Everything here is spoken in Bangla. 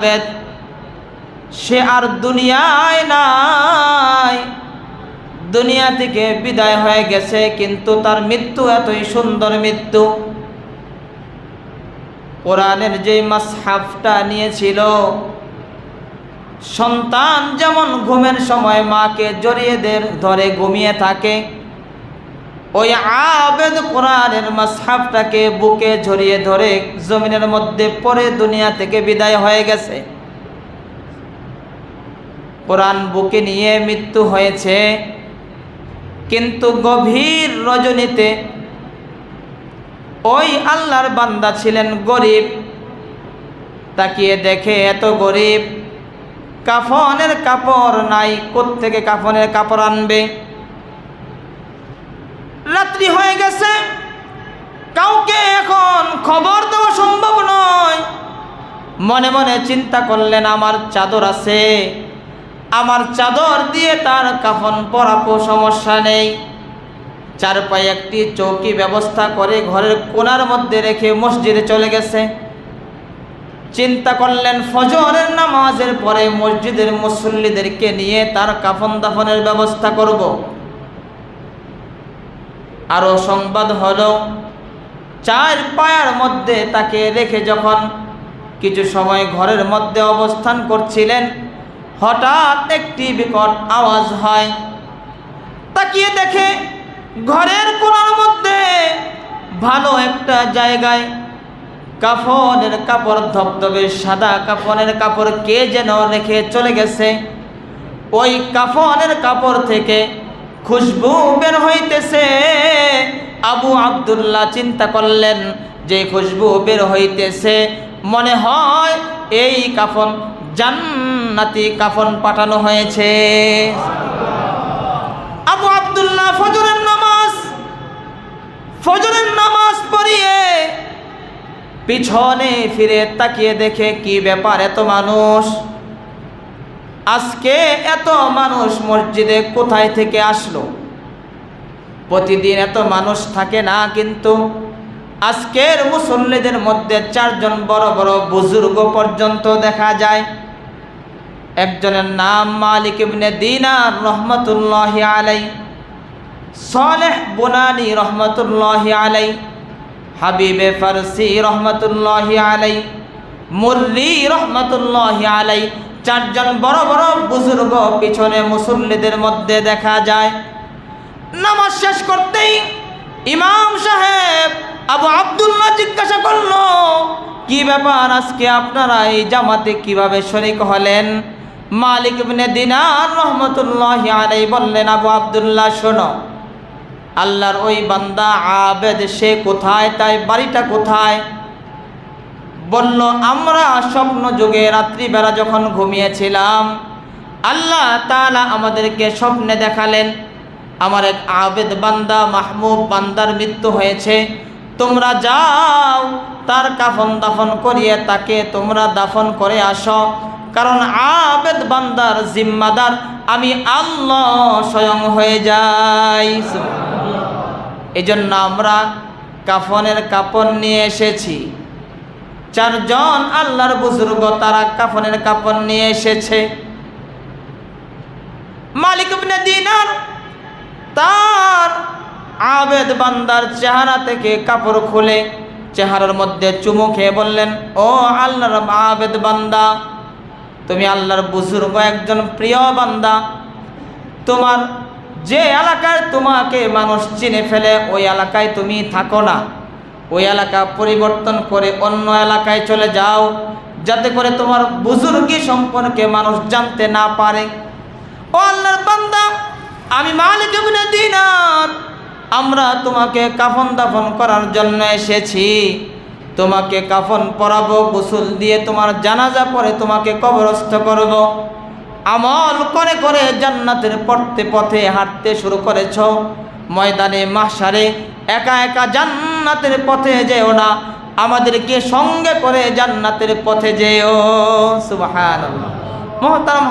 বেদ সে আর দুনিয়ায় নাই। দুনিয়া থেকে বিদায় হয়ে গেছে, কিন্তু তার মৃত্যু এতই সুন্দর মৃত্যু। কোরআনের যে মাসহাফটা নিয়েছিল, সন্তান যেমন ঘুমের সময় মাকে জড়িয়ে ধরে ঘুমিয়ে থাকে ওই আবেদ কোরআনের মাসহাফটাকে বুকে ঝরিয়ে ধরে জমিনের মধ্যে পরে দুনিয়া থেকে বিদায় হয়ে গেছে। কোরআন বুকে নিয়ে মৃত্যু হয়েছে, কিন্তু গভীর রজনীতে ওই আল্লাহর বান্দা ছিলেন গরিব। তাকিয়ে দেখে এত গরিব, কাফনের কাপড় নাই, কোত্থেকে কাফনের কাপড় আনবে? রাত্রি হয়ে গেছে। কাউকে এখন খবর দেওয়া সম্ভব নয়। মনে মনে চিন্তা করলেন, আমার চাদর আছে। আমার চাদর দিয়ে তার কাফন পরাপো সমস্যা নেই। চার পায়ে একটি চৌকি ব্যবস্থা করে ঘরের কোনার মধ্যে রেখে মসজিদে চলে গেছে। চিন্তা করলেন, ফজরের নামাজের পরে মসজিদের মুসল্লিদেরকে নিয়ে তার কাফন দাফনের ব্যবস্থা করব। আরও সংবাদ হলো, চার পায়ার মধ্যে তাকে রেখে যখন কিছু সময় ঘরের মধ্যে অবস্থান করছিলেন, হঠাৎ একটি বিকট আওয়াজ হয়। তাকিয়ে দেখে ঘরের কোনার মধ্যে ভালো একটা জায়গায় কাফনের কাপড়, ধবধবে সাদা কাফনের কাপড় কে যেন রেখে চলে গেছে। ওই কাফনের কাপড় থেকে খুশবু বের হইতেছে। আবু আবদুল্লাহ চিন্তা করলেন যে খুশবু বের হইতেছে। মনে হয় এই কাফন জান্নাতি কাফন পাঠানো হয়েছে। আবু আবদুল্লাহ ফজরের নামাজ ফজরের নামাজ পড়িয়ে পিছনে ফিরে তাকিয়ে দেখে কি ব্যাপার এত মানুষ। আজকে এত মানুষ মসজিদে কোথায় থেকে আসলো? প্রতিদিন এত মানুষ থাকে না কিন্তু আজকের মুসল্লিদের মধ্যে চারজন বড় বড় বুজুর্গ পর্যন্ত দেখা যায়। একজনের নাম মালিক ইবনে দিনার রহমতুল্লাহ আলাই সালেহ বুনানি রহমতুল্লাহ আলাই হাবিবে ফারসি রহমতুল্লাহ আলাই মুরলি রহমতুল্লাহ আলাই চারজন বড় বড় বুজুর্গ পিছনে মুসল্লিদের মধ্যে দেখা যায়। নামাজ শেষ করতেই ইমাম সাহেব আবু আবদুল্লাহ জিজ্ঞাসা করল, কি ব্যাপার আজকে আপনারা এই জামাতে কীভাবে শরিক হলেন? মালিক ইবনে দিনার রহমতুল্লাহ আলাই বললেন, আবু আবদুল্লাহ, শোনো, আল্লাহর ওই বান্দা আবেদ, সে কোথায়? তাই বাড়িটা কোথায়? বলল, আমরা স্বপ্ন যুগে রাত্রিবেলা যখন ঘুমিয়েছিলাম, আল্লাহ তালা আমাদেরকে স্বপ্নে দেখালেন, আমার এক আবেদ বান্দা, মাহমুদ বান্দার মৃত্যু হয়েছে। তোমরা যাও, তার কাফন দাফন করিয়ে তাকে তোমরা দাফন করে আসো। কারণ আবেদ বান্দার জিম্মাদার আমি আল্লাহ স্বয়ং হয়ে যাই। এই জন্য আমরা কাফনের কাপড় নিয়ে এসেছি। চারজন আল্লাহর বুজুর্গ তারা কাফনের কাপড় নিয়ে এসেছে। মালিক দিনার তার আবেদ বান্দার চেহারা থেকে কাপড় খুলে চেহারার মধ্যে চুমু খেয়ে বললেন, ও আল্লাহর আবেদ বান্দা, তুমি আল্লাহর বুজুর্গ একজন প্রিয় বান্দা। তোমার যে এলাকায় তোমাকে মানুষ চিনে ফেলে, ওই এলাকায় তুমি থাকো না। ওই এলাকা পরিবর্তন করে অন্য এলাকায় চলে যাও, যাতে করে তোমার বুজুর্গি সম্পর্কে মানুষ জানতে না পারে। ও আল্লাহর বান্দা, আমি মালিক দিনার। আমরা তোমাকে কাফন দাফন করার জন্য এসেছি। তোমাকে কাফন পরাবো, গোসল দিয়ে তোমার জানাজা পরে তোমাকে কবরস্থ করব। আমল করে করে জান্নাতের পড়তে পথে হাঁটতে শুরু করেছ। ময়দানে মাসারে একা একা জান্নাতের পথে যেও না আমাদেরকে সঙ্গে করে জান্নাতের পথে যেও। সুবাহ মহতারাম